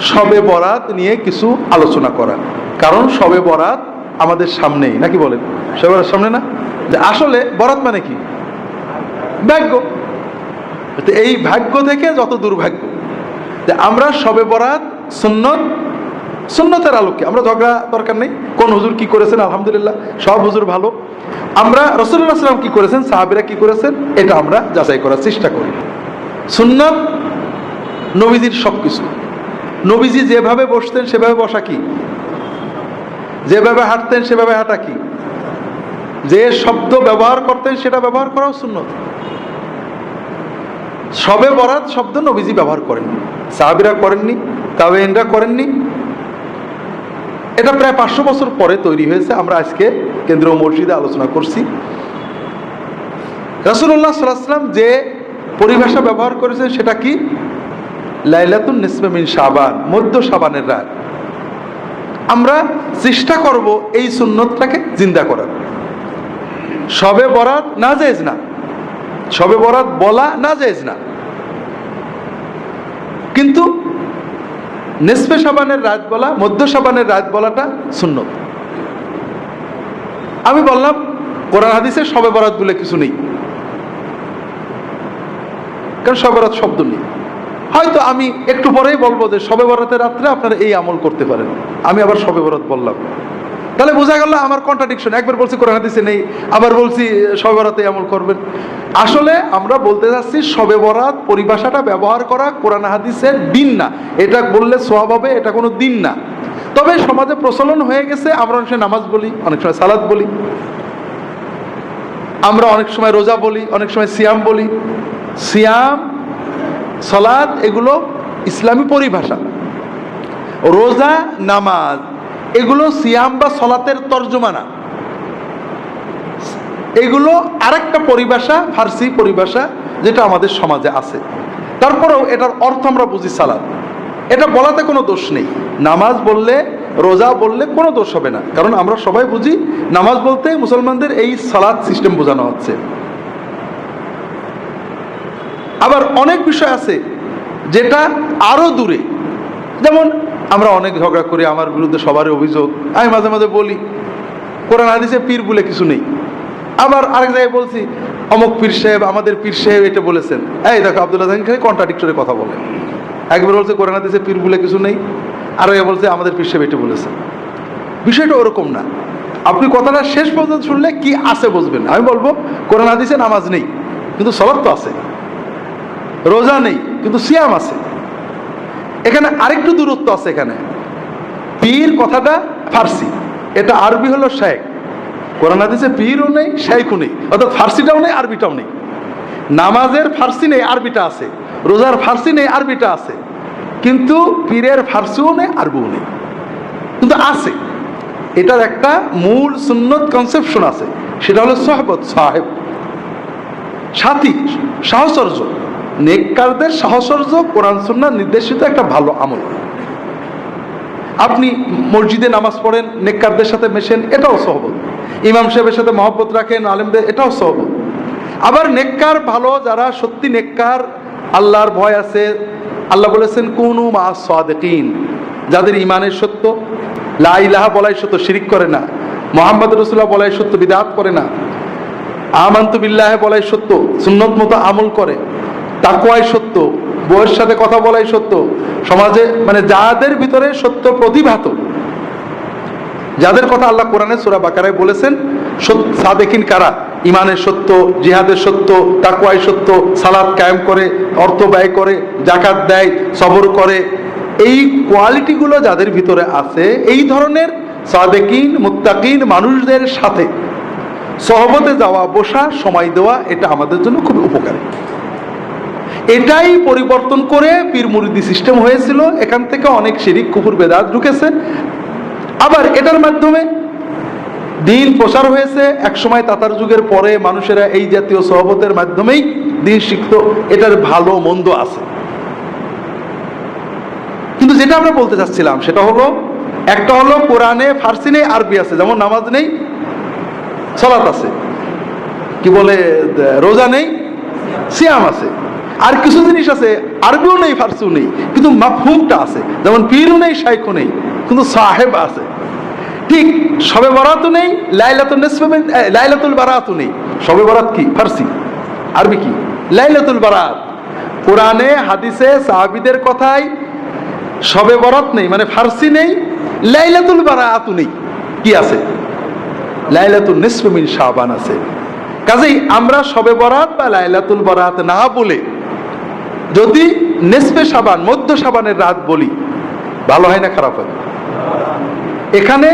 সবে বরাত নিয়ে কিছু আলোচনা করা। কারণ সবে বরাত আমাদের সামনেই, নাকি বলেন? সবে বরাত সামনে না? যে আসলে বরাত মানে কি? ভাগ্য। এই ভাগ্য থেকে যত দুর্ভাগ্য। যে আমরা সবে বরাত, সুন্নত, সুন্নতের আলোকে। আমরা ঝগড়া দরকার নেই। কোন হুজুর কি করেছেন? আলহামদুলিল্লাহ, সব হুজুর ভালো। আমরা রসুল্লাহ সাল্লাম কি করেছেন? সাহাবিরা কি করেছেন? এটা আমরা যাচাই করার চেষ্টা করি। সুন্নত, নবীজির সব কিছু নবীজি যেভাবে বসতেন, সেভাবে বসা কি? যেভাবে হাঁটতেন, সেভাবে হাঁটা কি? যে শব্দ ব্যবহার করতেন, সেটা ব্যবহার করাও সুন্নত। সবে বরাত শব্দ নবীজি ব্যবহার করেননি। সাহাবিরা করেননি তাবেইনরা করেননি। এটা প্রায় পাঁচশো বছর পরে তৈরি হয়েছে। আমরা আজকে কেন্দ্রীয় মসজিদে আলোচনা করছি। রাসুল্লাহ সাল্লাম যে পরিভাষা ব্যবহার করেছেন, সেটা কি? লাইলাতুন নিসমিন সাবান মধ্য সাবানের রাত। আমরা চেষ্টা করব এই সুন্নতটাকে জিন্দা করার। সবে বরাত না যায়জ না। সবে বরাত বলা না যায়জ না। কিন্তু নেসফে সাবানের রাত বলা, মধ্য সাবানের রাত বলাটা সুন্নত। আমি বললাম, কোরআন হাদিসে সবে বরাত বলে কিছু নেই। কারণ সবে বরাত শব্দ নেই। হয়তো আমি একটু পরেই বলব যে সবে বরাতের রাত্রে আপনারা এই আমল করতে পারেন। আমি আবার সবে বরাত বললাম। তাহলে বোঝা গেল আমার কন্ট্রাডিকশন একবার বলছি কোরআন হাদিসে নেই, আবার বলছি সবে বরাতে আমল করবেন। আসলে আমরা বলতে যাচ্ছি সবে বরাত পরিভাষাটা ব্যবহার করা কোরআন হাদিসের দিন না। এটা বললে সোয়াব হবে, এটা কোনো দিন না। তবে সমাজে প্রচলন হয়ে গেছে, আমরা অনেক সময় নামাজ বলি, অনেক সময় সালাদ বলি। আমরা অনেক সময় রোজা বলি, অনেক সময় সিয়াম বলি। সিয়াম সলাদ এগুলো ইসলামী পরিভাষা। রোজা, নামাজ, এগুলো সিয়াম বা সলাতের তর্জমা না এগুলো আরেকটা পরিভাষা, ফার্সি পরিভাষা, যেটা আমাদের সমাজে আছে। তারপরেও এটার অর্থ আমরা বুঝি সালাদ। এটা বলাতে কোনো দোষ নেই। নামাজ বললে, রোজা বললে কোনো দোষ হবে না। কারণ আমরা সবাই বুঝি, নামাজ বলতে মুসলমানদের এই সালাদ সিস্টেম বোঝানো হচ্ছে। আবার অনেক বিষয় আছে যেটা আরও দূরে। যেমন আমরা অনেক ঝগড়া করি, আমার বিরুদ্ধে সবারই অভিযোগ। আমি মাঝে মাঝে বলি, কোরআন হাদিসে পীর বলে কিছু নেই। আবার আরেক জায়গায় বলছি, অমক পীর সাহেব, আমাদের পীর সাহেব এটা বলেছেন। এই দেখো আব্দুল্লাহ খালি কন্ট্রাডিক্টরে কথা বলে। একবার বলছে, কোরআন হাদিসে পীর বলে কিছু নেই। আর এ বলছে, আমাদের পীর সাহেব এটা বলেছেন। বিষয়টা ওরকম না। আপনি কথাটা শেষ পর্যন্ত শুনলে কি আছে বুঝবেন আমি বলব, কোরআন হাদিসে নামাজ নেই, কিন্তু সলাপ তো আছে। রোজা নেই, কিন্তু সিয়াম আছে। এখানে আরেকটু দূরত্ব আছে এখানে। পীর কথাটা ফার্সি। এটা আরবি হলো শেখ। কোরআন হাদিসে পীরও নেই, শেখও নেই। অর্থাৎ ফার্সিটাও নেই, আরবিটাও নেই। নামাজের ফার্সি নেই, আরবিটা আছে। রোজার ফার্সি নেই, আরবিটা আছে। কিন্তু পীরের ফার্সিও নেই, আরবিও নেই। কিন্তু আছে। এটার একটা মূল সুন্নত কনসেপশন আছে। সেটা হলো সহবত সাহেব। সাথী, সাহচর্য। নেককারদের সাহচর্য কোরআন, সুন্নাহ নির্দেশিত একটা ভালো আমল। আপনি মসজিদে নামাজ পড়েন, নেককারদের সাথে মেশেন, এটাও সহবত। ইমাম সাহেবের সাথে মহব্বত রাখেন, আলেমদের, এটাও সহবত। আবার নেককার ভালো, যারা সত্যি নেককার, আল্লাহর ভয় আছে, আল্লাহ বলেছেন, কুনু মা সাদেকিন যাদের ইমানের সত্য। লা বলাই সত্য, শিরিক করে না। মোহাম্মদ রসুল্লাহ বলাই সত্য, বিদাত করে না। আমান্ত বিল্লাহে বলাই সত্য, সুন্নত মতো আমল করে। তাকুয়াই সত্য, বউয়ের সাথে কথা বলাই সত্য, সমাজে মানে যাদের ভিতরে সত্য প্রতিভাত, যাদের কথা আল্লাহ কোরআনে সুরা বাকারায় বলেছেন সাদেকিন কারা? ইমানের সত্য, জিহাদের সত্য তাকুয়াই সত্য সালাদ কায়েম করে, অর্থ ব্যয় করে জাকাত দেয়, সবর করে, এই কোয়ালিটিগুলো যাদের ভিতরে আছে, এই ধরনের সাদেকিন, মুত্তাকিন মানুষদের সাথে সহবতে যাওয়া, বসা, সময় দেওয়া, এটা আমাদের জন্য খুব উপকারী। এটাই পরিবর্তন করে পীর মুরিদি সিস্টেম হয়েছিল। এখান থেকে অনেক শিরিক কুকুর বেদাত ঢুকেছে। আবার এটার মাধ্যমে দিন প্রসার হয়েছে। একসময় তাতার যুগের পরে মানুষেরা এই জাতীয় সহবতের মাধ্যমেই দিন শিখত। এটার ভালো, মন্দ আছে। কিন্তু যেটা আমরা বলতে চাচ্ছিলাম, সেটা হলো, একটা হলো কোরআনে, ফার্সি নেই, আরবি আছে, যেমন নামাজ নেই, সলাত আছে। কি বলে রোজা নেই, সিয়াম আছে। আর কিছু জিনিস আছে, আরবিও নেই, ফার্সিও নেই, কিন্তু মাফহুমটা আছে। যেমন পীরও নেই, শাইখও নেই, কিন্তু সাহেব আছে। ঠিক সবে বরাতও নেই, লাইলাতুল লাইলাতুল বারাতও নেই। সবে বরাত কি? ফার্সি। আরবি কি? লাইলাতুল বারাত। কোরআনে, হাদিসে, সাহাবিদের কথায় সবে বরাত নেই মানে ফার্সি নেই, লাইলাতুল বারাতও নেই। কি আছে? লাইলাতুল নিসফে শাবান আছে। কাজেই আমরা সবে বরাত বা লাইলাতুল বরাত না বলে যদি নেসফে সাবান, মধ্য সাবানের রাত বলি, ভালো হয় না খারাপ হয়? এখানে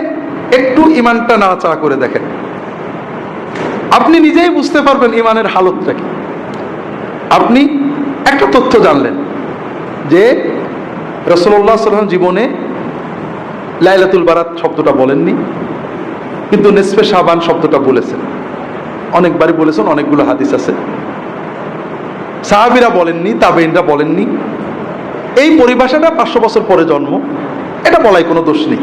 একটু ইমানটা নাড়াচাড়া করে দেখেন। আপনি নিজেই বুঝতে পারবেন ইমানের হালতটা কি। আপনি একটা তথ্য জানলেন যে রসল্লাহ সাল্লাম জীবনে লাইলাতুল বারাত শব্দটা বলেননি, কিন্তু নেসফে সাবান শব্দটা বলেছেন। অনেকবারই বলেছেন, অনেকগুলো হাদিস আছে। সাহাবিরা বলেননি তাবেইনরা বলেননি। এই পরিভাষাটা পাঁচশো বছর পরে জন্ম, এটা বলাই কোনো দোষ নেই।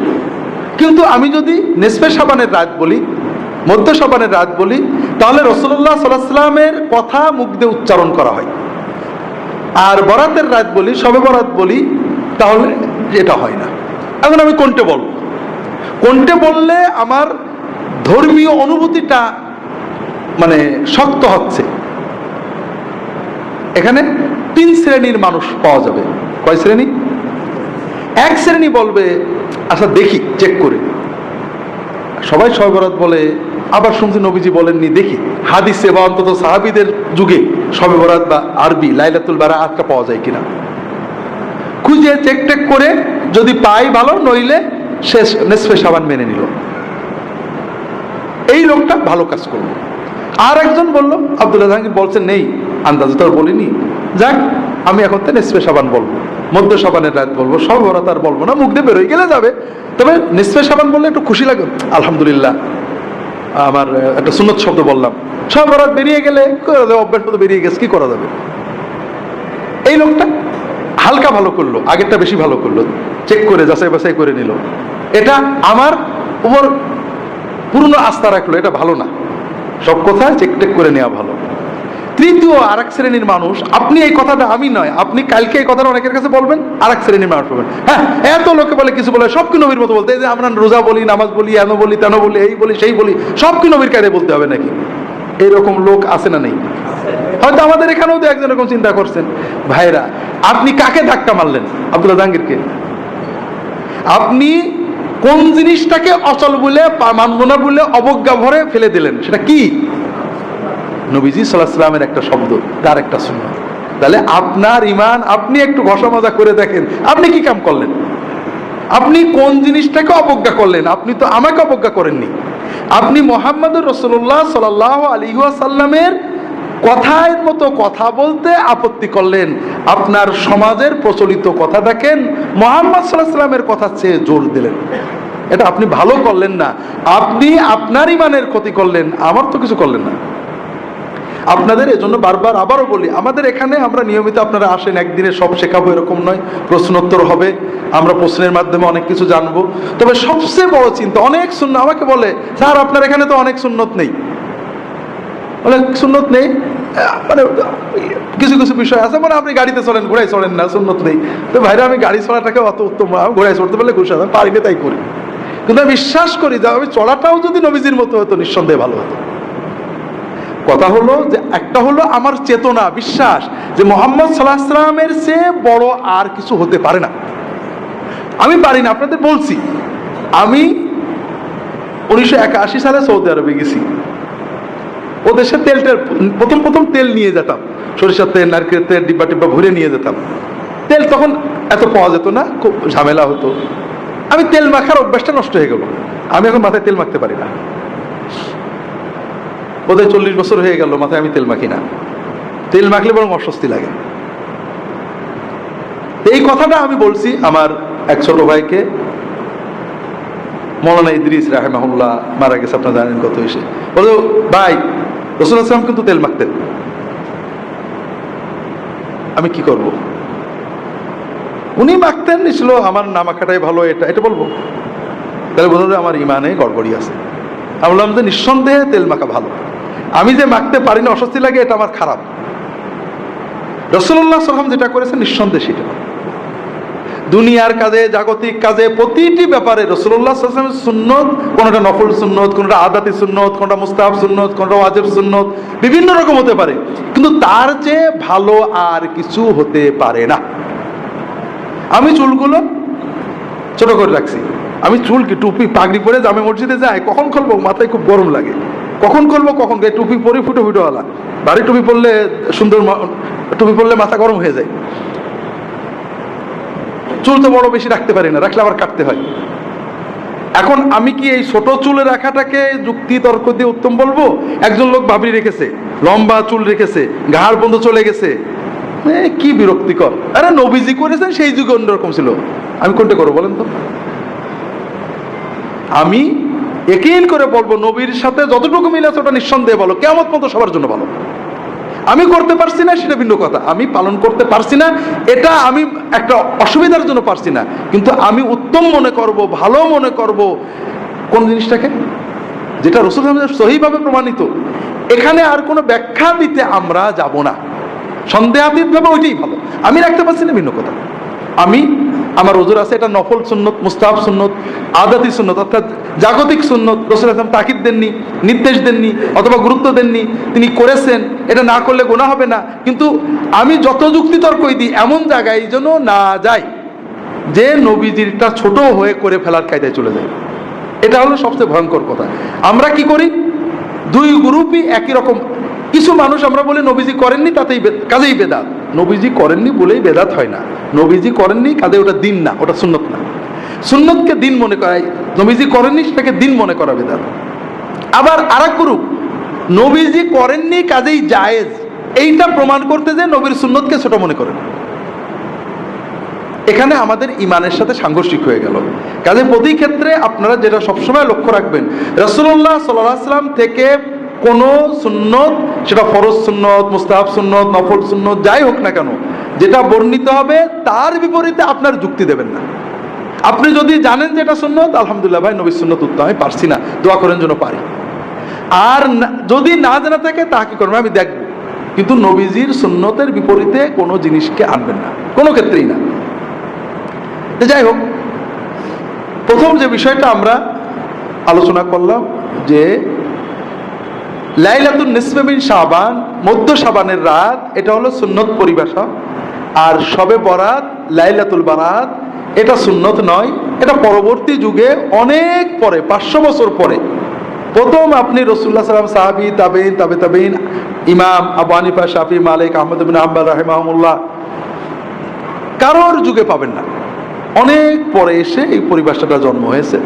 কিন্তু আমি যদি নেসফে সাবানের রাত বলি, মধ্য সাবানের রাত বলি, তাহলে রসুল্লাহ সাল্লাহামের কথা মুখ দিয়ে উচ্চারণ করা হয়। আর বরাতের রাত বলি, সবে বরাত বলি, তাহলে এটা হয় না। এখন আমি কোনটে বলব? কোনটে বললে আমার ধর্মীয় অনুভূতিটা মানে শক্ত হচ্ছে? এখানে তিন শ্রেণির মানুষ পাওয়া যাবে। কয় শ্রেণি? এক শ্রেণি বলবে আচ্ছা দেখি চেক করে। সবাই সবেবরাত বলে, আবার শুনছি নবীজি বলেননি, দেখি। হাদিসে বা অন্তত সাহাবিদের যুগে সবে বা আরবি লাইলাতুল বারা আটটা পাওয়া যায় কিনা। খুঁজে চেক টেক করে, যদি পাই ভালো, নইলে শেষ, নেসফে সাবান মেনে নিল। এই লোকটা ভালো কাজ করল। আর একজন বলল, আব্দুল্লাহ জাহাঙ্গীর বলছেন, নেই আন্দাজে তো বলিনি। যাক, আমি এখন তো নেসফে সাবান বলব, মধ্য সাবানের রাত বলব, সব বরাত আর বলব না, মুখ দিয়ে বেরোয় গেলে যাবে। তবে নিসফে সাবান বললে একটু খুশি লাগে। আলহামদুলিল্লাহ, আমার একটা সুন্নত শব্দ বললাম। সব বরাত বেরিয়ে গেলে অভ্যাস মতো বেরিয়ে গেছে, কি করা যাবে? এই লোকটা হালকা ভালো করল, আগেরটা বেশি ভালো করল, চেক করে, যাচাই বাছাই করে নিল। এটা আমার উপর পূর্ণ আস্থা রাখল, এটা ভালো না। সব কথা চেক টেক করে নেওয়া ভালো। তৃতীয় আর এক শ্রেণির মানুষ, আপনি এই কথাটা আমি নয়, আপনি কালকে এই কথাটা অনেকের কাছে বলবেন আর এক শ্রেণির মানুষ বলবেন। হ্যাঁ এত লোকে বলে, কিছু বলে সব কি নবীর মতো বলতে যে আমরা রোজা বলি, নামাজ বলি, এন বলি, তেন বলি, এই বলি, সেই বলি সব কি নবীর কায়দায় বলতে হবে নাকি? এরকম লোক আছে না নেই? হয়তো আমাদের এখানেও তো একজন এরকম চিন্তা করছেন। ভাইরা আপনি কাকে ধাক্কা মারলেন? আব্দুল্লাহ জাহাঙ্গীরকে। আপনি কোন জিনিসটাকে অচল বলে মানব না বলে, অবজ্ঞা ভরে ফেলে দিলেন? সেটা কি? নবীজি সাল্লাহামের একটা শব্দ, তার একটা শূন্য তাহলে আপনার ইমান আপনি একটু ঘষা মাজা করে দেখেন, আপনি কি কাম করলেন? আপনি কোন জিনিসটাকে অবজ্ঞা করলেন? আপনি তো আমাকে অবজ্ঞা করেননি। আপনি মোহাম্মদুর রসুল্লাহ সাল আলী সাল্লামের কথার মতো কথা বলতে আপত্তি করলেন। আপনার সমাজের প্রচলিত কথা দেখেন, মোহাম্মদ সাল্লাহ সাল্লামের কথা চেয়ে জোর দিলেন। এটা আপনি ভালো করলেন না। আপনি আপনার ইমানের ক্ষতি করলেন, আমার তো কিছু করলেন না। আপনাদের এজন্য বারবার আবারও বলি, আমাদের এখানে আমরা নিয়মিত আপনারা আসেন, একদিনে সব শেখাবো এরকম নয়, প্রশ্নোত্তর হবে, আমরা প্রশ্নের মাধ্যমে অনেক কিছু জানব। তবে সবচেয়ে বড় চিন্তা, অনেক শূন্য আমাকে বলে, স্যার, আপনার এখানে তো অনেক সুন্নত নেই। অনেক সুন্নত নেই? মানে কিছু কিছু বিষয় আছে মানে আপনি গাড়িতে চলেন, ঘোড়ায় চলেন না, সুন্নত নেই। তো ভাইরা, আমি গাড়ি চলাটাকে অত উত্তম ঘোড়ায় চড়তে পারলে হতাম পারি না তাই করি। কিন্তু আমি বিশ্বাস করি যে, আমি চলাটাও যদি নবীজির মতো হতো, নিঃসন্দেহে ভালো হতো। কথা হলো যে একটা হলো আমার চেতনা, বিশ্বাস যে মোহাম্মদ সাল্লাহ সাল্লামের চেয়ে বড় আর কিছু হতে পারে না। আমি পারি না, আপনাদের বলছি। আমি উনিশশো একাশি সালে সৌদি আরবে গেছি। ও দেশের তেলটা প্রথম প্রথম তেল নিয়ে যেতাম। সরিষার তেল, নারকেল তেল, ডিব্বা টিব্বা ভরে নিয়ে যেতাম। তেল তখন এত পাওয়া যেত না, খুব ঝামেলা হতো। আমি তেল মাখার অভ্যাসটা নষ্ট হয়ে গেল। আমি এখন মাথায় তেল মাখতে পারি না। বোধহয় চল্লিশ বছর হয়ে গেল, মাথায় আমি তেল মাখি না। তেল মাখলে বরং অস্বস্তি লাগে। এই কথাটা আমি বলছি আমার এক ছোট ভাইকে। মৌলানা ইদ্রিস রাহেমাহুল্লাহ মারা গেছে, আপনারা জানেন কত এসে। বলো, ভাই, রসুল আসলাম কিন্তু তেল মাখতেন। আমি কি করব? উনি মাখতেন ছিল, আমার না মাখাটাই ভালো, এটা এটা বলব? তাহলে বোঝা যায় আমার ইমানে গড়বড়ি আছে। আমি বললাম যে, নিঃসন্দেহে তেল মাখা ভালো। আমি যে মাখতে পারি না অস্বস্তি লাগে, এটা আমার খারাপ। রসুল্লাহ সাল্লাম যেটা করেছেন, নিঃসন্দেহে সেটা। দুনিয়ার কাজে, জাগতিক কাজে, প্রতিটি ব্যাপারে রসুল্লাহ সাল্লামের সুন্নত, কোনোটা নফল সুন্নত, কোনোটা আদাতি সুন্নত, কোনোটা মুস্তাহাব সুন্নত, কোনোটা ওয়াজেব সুন্নত, বিভিন্ন রকম হতে পারে। কিন্তু তার চেয়ে ভালো আর কিছু হতে পারে না। আমি চুলগুলো ছোট করে রাখছি। আমি চুল কি টুপি পাগড়ি পরে জামে মসজিদে যাই, কখন খুলবো? মাথায় খুব গরম লাগে। কখন করব, কখন? টুপি পরে ফুটো ফুটোওয়ালা। বাড়ি টুপি পরলে সুন্দর টুপি পরলে মাথা গরম হয়ে যায়। চুল তো বড় বেশি রাখতে পারি না, রাখলে আবার কাটতে হয়। এখন আমি কি এই ছোট চুলে রাখাটাকে যুক্তি তর্ক দিয়ে উত্তম বলব? একজন লোক ভাবি রেখেছে, লম্বা চুল রেখেছে, ঘাড় বন্ধ চলে গেছে। কি বিরক্তিকর। আরে নবীজি করেছেন, সেই যুগে অন্যরকম ছিল। আমি কোনটা করব বলেন তো? আমি একিন করে বলব, নবীর সাথে যতটুকু মিল আছে ওটা নিঃসন্দেহে বলো কেমন মতো সবার জন্য ভালো। আমি করতে পারছি না, সেটা ভিন্ন কথা। আমি পালন করতে পারছি না, এটা আমি একটা অসুবিধার জন্য পারছি না। কিন্তু আমি উত্তম মনে করব, ভালো মনে করব, কোন জিনিসটাকে? যেটা রসুল সহিভাবে প্রমাণিত। এখানে আর কোনো ব্যাখ্যা দিতে আমরা যাব না। সন্দেহাতীতভাবে ওইটাই ভালো। আমি রাখতে পারছি না, ভিন্ন কথা। আমি আমার ওজোর আছে, এটা নফল সুন্নত, মুস্তাহাব সুন্নত আদাতি সুন্নত, অর্থাৎ জাগতিক সুন্নত। রসুল আসলাম তাকিদ দেননি, নির্দেশ দেননি, অথবা গুরুত্ব দেননি। তিনি করেছেন, এটা না করলে গোনা হবে না। কিন্তু আমি যত যুক্তিতর্কই দিই এমন জায়গায় যেন না যাই, যে নবীজিরটা ছোট হয়ে করে ফেলার কায়দায় চলে যায়। এটা হলো সবচেয়ে ভয়ঙ্কর কথা। আমরা কি করি? দুই গ্রুপই একই রকম। কিছু মানুষ আমরা বলি, নবীজি করেননি, তাতেই কাজেই বেদাত। নবীজি করেননি বলেই বেদাত হয় না। নবীজি করেননি কাজে ওটা দিন না, ওটা সুন্নত না। সুন্নতকে দিন মনে করাই নবীজি করেননি সেটাকে দিন মনে করা বেদাত। আবার আর এক গ্রুপ নবীজি করেননি কাজেই জায়েজ। এইটা প্রমাণ করতে যে নবীর সুন্নতকে ছোট মনে করেন। এখানে আমাদের ইমানের সাথে সাংঘর্ষিক হয়ে গেল। কাজে প্রতি ক্ষেত্রে আপনারা যেটা সবসময় লক্ষ্য রাখবেন রসুল্লাহ সাল্লাম থেকে কোনো সুন্নত, সেটা ফরজ সুন্নত, মুস্তাহাব সুন্নত, নফল সুন্নত, যাই হোক না কেন, যেটা বর্ণিত হবে, তার বিপরীতে আপনার যুক্তি দেবেন না। আপনি যদি জানেন যে এটা সুন্নত, আলহামদুলিল্লাহ ভাই নবী সুন্নত উত্তম, আমি পারছি না, দোয়া করেন যেন পারি। আর যদি না জানা থাকে, তা কি করবেন? আমি দেখব। কিন্তু নবীজির সুন্নতের বিপরীতে কোনো জিনিসকে আনবেন না, কোনো ক্ষেত্রেই না। যাই হোক, প্রথম যে বিষয়টা আমরা আলোচনা করলাম, যে লাইলাতুল নিসবেবিন শাবান, মধ্য শাবানের রাত, এটা হলো সুন্নত পরিভাষা আর সবে বরাত, লাইলাতুল বারাত, এটা সুন্নত নয়, এটা পরবর্তী যুগে অনেক পরে, পাঁচশো বছর পরে। প্রথম আপনি রসুল্লাহ সাল্লাম সাহাবি তাবেইন তাবে তাবেইন ইমাম আবু হানিফা, শাফি, মালিক, আহমদ বিন আহম্মদ রাহিমাহমুল্লাহ। কারোর যুগে পাবেন না। অনেক পরে এসে এই পরিভাষাটা জন্ম হয়েছে।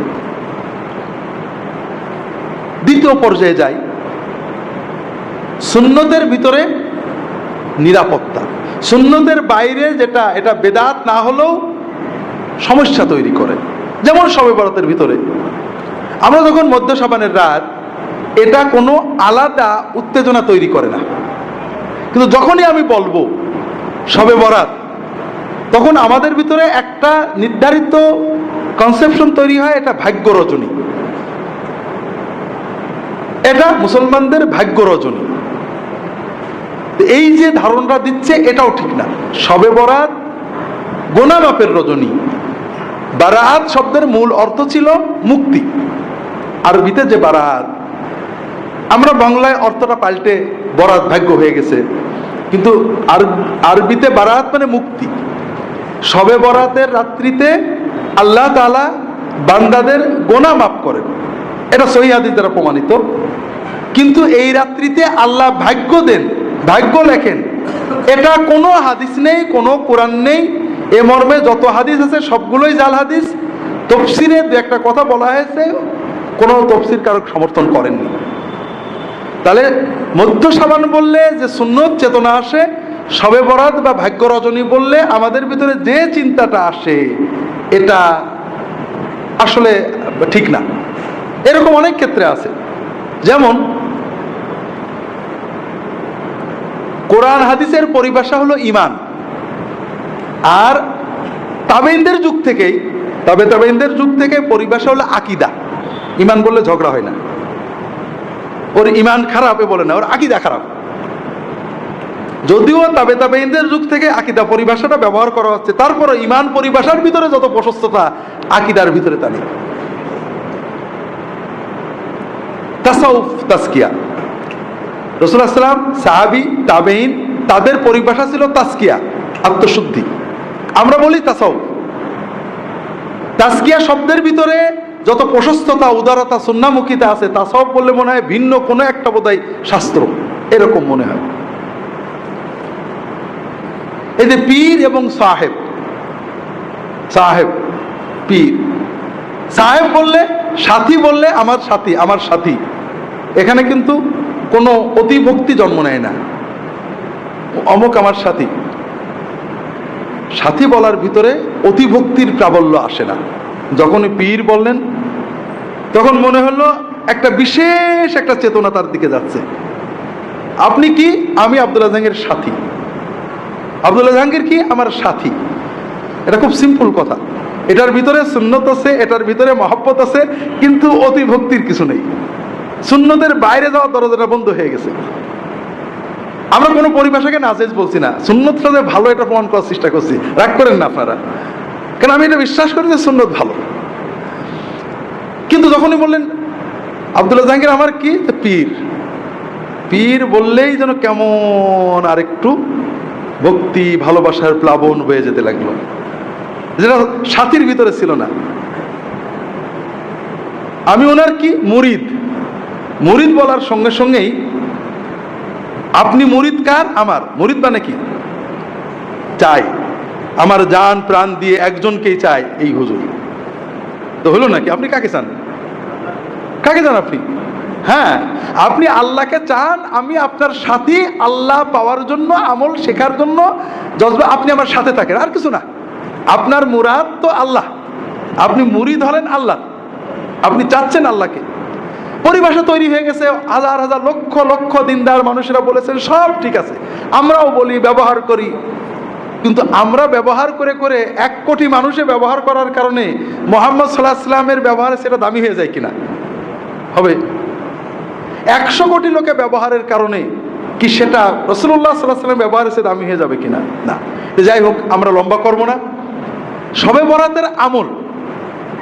দ্বিতীয় পর্যায়ে যাই। সুন্নতের ভিতরে নিরাপত্তা। সুন্নতের বাইরে যেটা, এটা বেদাত না হলেও সমস্যা তৈরি করে। যেমন সবে বরাতের ভিতরে। আমরা যখন মধ্য সাবানের রাত, এটা কোনো আলাদা উত্তেজনা তৈরি করে না। কিন্তু যখনই আমি বলব সবে বরাত, তখন আমাদের ভিতরে একটা নির্ধারিত কনসেপশন তৈরি হয়, এটা ভাগ্য রজনী এটা মুসলমানদের ভাগ্য রজনী এই যে ধারণাটা দিচ্ছে, এটাও ঠিক না। সবে বরাত, গোনা মাপের রজনী। বারাত শব্দের মূল অর্থ ছিল মুক্তি। আরবিতে যে বারাত, আমরা বাংলায় অর্থটা পাল্টে বরাত ভাগ্য হয়ে গেছে। কিন্তু আর আরবিতে বারাত মানে মুক্তি। সবে বরাতের রাত্রিতে আল্লাহ তালা বান্দাদের গোনা মাফ করেন। এটা সহি হাদিস দ্বারা প্রমাণিত। কিন্তু এই রাত্রিতে আল্লাহ ভাগ্য দেন। ভাগ্য লেখেন। এটা কোনো হাদিস নেই, কোনো কোরআন নেই। এ মর্মে যত হাদিস আছে সবগুলোই জাল হাদিস। তফসিরে দু একটা কথা বলা হয়েছে, কোনো তফসির কারও সমর্থন করেননি। তাহলে মধ্য সাবান বললে যে সুন্নত চেতনা আসে, সবে বরাত বা ভাগ্য রজনী বললে আমাদের ভিতরে যে চিন্তাটা আসে, এটা আসলে ঠিক না। এরকম অনেক ক্ষেত্রে আছে। যেমন কোরআন হাদিসের পরিভাষা হলো ইমান আর তাবেইনদের যুগ থেকেই, তবে তাবেইনদের যুগ থেকে পরিভাষা হলো আকিদা। ইমান বললে ঝগড়া হয় না। ওর ইমান খারাপ বলে না, ওর আকিদা খারাপ। যদিও তাবে তাবেইনদের যুগ থেকে আকিদা পরিভাষাটা ব্যবহার করা হচ্ছে তারপরে ইমান পরিভাষার ভিতরে যত প্রশস্ততা, আকিদার ভিতরে তা নেই। তাসাউফ, তাসকিয়া। সাল্লাম সাহাবি তাবেইন তাদের পরিভাষা ছিল তাস্কিয়া, আত্মশুদ্ধি। আমরা বলি তাসাউফ। তাসকিয়া শব্দের ভিতরে যত প্রশস্ততা, উদারতা, সুন্নামুখিতা আছে, তাসাউফ বললে মনে হয় ভিন্ন কোনো একটা বোধহয় শাস্ত্র। এরকম মনে হয়। যে পীর এবং সাহেব সাহেব, পীর। সাহেব বললে সাথী বললে আমার সাথী আমার সাথী। এখানে কিন্তু কোনো অতিভক্তি জন্ম নেয় না। অমুক আমার সাথী। সাথী বলার ভিতরে অতিভক্তির প্রাবল্য আসে না। যখনই পীর বললেন, তখন মনে হলো একটা বিশেষ একটা চেতনা তার দিকে যাচ্ছে। আপনি কি? আমি আব্দুল্লাহ জাহাঙ্গীর সাথী। আব্দুল্লাহ জাহাঙ্গীর কি? আমার সাথী। এটা খুব সিম্পল কথা। এটার ভিতরে সুন্নত আছে, এটার ভিতরে মহব্বত আছে, কিন্তু অতিভক্তির কিছু নেই। সুন্নতের বাইরে যাওয়ার দরজাটা বন্ধ হয়ে গেছে। আমরা কোনো পরিভাষাকে নাজেজ বলছি না। সুন্নতটা ভালো, এটা প্রমাণ করার চেষ্টা করছি। রাগ করেন না আপনারা। কেন আমি এটা বিশ্বাস করি যে সুন্নত ভালো। কিন্তু যখনই বললেন, আব্দুল্লাহ জাহাঙ্গীর, আমার কি? পীর। পীর বললেই যেন কেমন আর একটু ভক্তি, ভালোবাসার প্লাবন হয়ে যেতে লাগল। যেটা সাথীর ভিতরে ছিল না। আমি ওনার কি? মুরিদ। মুরিদ বলার সঙ্গে সঙ্গেই, আপনি মুরিদ কার? আমার। মুরিদ মানে কি? চাই। আমার যান প্রাণ দিয়ে একজনকেই চাই এই হুজুর। তো হলো নাকি? আপনি কাকে চান? কাকে চান আপনি? হ্যাঁ আপনি আল্লাহকে চান, আমি আপনার সাথী, আল্লাহ পাওয়ার জন্য, আমল শেখার জন্য জজবা আপনি আমার সাথে থাকেন, আর কিছু না। আপনার মুরাদ তো আল্লাহ। আপনি মুরিদ হলেন আল্লাহ। আপনি চাচ্ছেন আল্লাহকে। পরিভাষা তৈরি হয়ে গেছে, হাজার হাজার লক্ষ লক্ষ দিনদার মানুষেরা বলেছেন, সব ঠিক আছে, আমরাও বলি ব্যবহার করি। কিন্তু আমরা ব্যবহার করে করে এক কোটি মানুষে ব্যবহার করার কারণে মোহাম্মদ সাল্লাহ ইসলামের ব্যবহারে সেটা দামি হয়ে যায় কিনা? হবে। একশো কোটি লোকে ব্যবহারের কারণে কি সেটা রসুল্লাহ সাল্লাহ সাল্লাম ব্যবহারে সে দামি হয়ে যাবে কিনা? না। যাই হোক, আমরা লম্বা করব না। সবে বরাতের আমল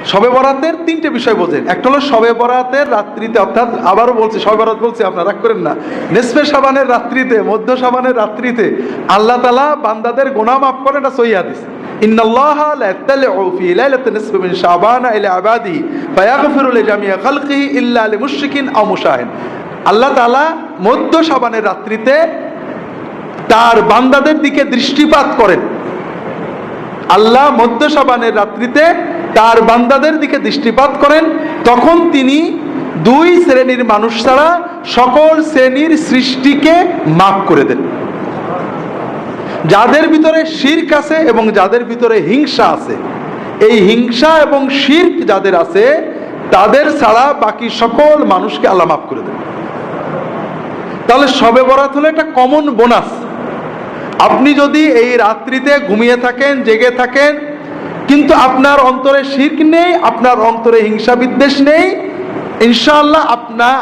সবে বরাতের তিনটে বিষয় বোঝেন একটা হলো সবে বরাতের রাত্রিতে অর্থাৎ আবারও বলছি সবে বরাত বলছি আপনারা রাগ করেন না নেসফে সাবানের রাত্রিতে মধ্য সাবানের রাত্রিতে আল্লাহ তালা বান্দাদের গোনা মাফ করেন এটা সহি হাদিস إن الله لا يطلع في ليلة نصف من شعبان إلى عباده فيغفر لجميع خلقه إلا لمشرك أو مشاهد আল্লাহ তালা মধ্য সাবানের রাত্রিতে তার বান্দাদের দিকে দৃষ্টিপাত করেন আল্লাহ মধ্য সাবানের রাত্রিতে তার বান্দাদের দিকে দৃষ্টিপাত করেন, তখন তিনি দুই শ্রেণির মানুষ ছাড়া সকল শ্রেণির সৃষ্টিকে মাফ করে দেন। যাদের ভিতরে শির্ক আছে এবং যাদের ভিতরে হিংসা আছে, এই হিংসা এবং শির্ক যাদের আছে, তাদের ছাড়া বাকি সকল মানুষকে আল্লাহ মাফ করে দেন। তাহলে সবে বরাত হলো একটা কমন বোনাস আপনি যদি এই রাত্রিতে ঘুমিয়ে থাকেন, জেগে থাকেন কিন্তু আপনার অন্তরে শির্ক নেই, আপনার অন্তরে হিংসা বিদ্বেষ নেই। ইনশাল্লাহ আপনার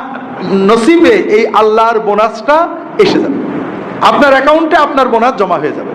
নসিবে এই আল্লাহর বোনাসটা এসে যাবে। আপনার অ্যাকাউন্টে আপনার বোনাস জমা হয়ে যাবে।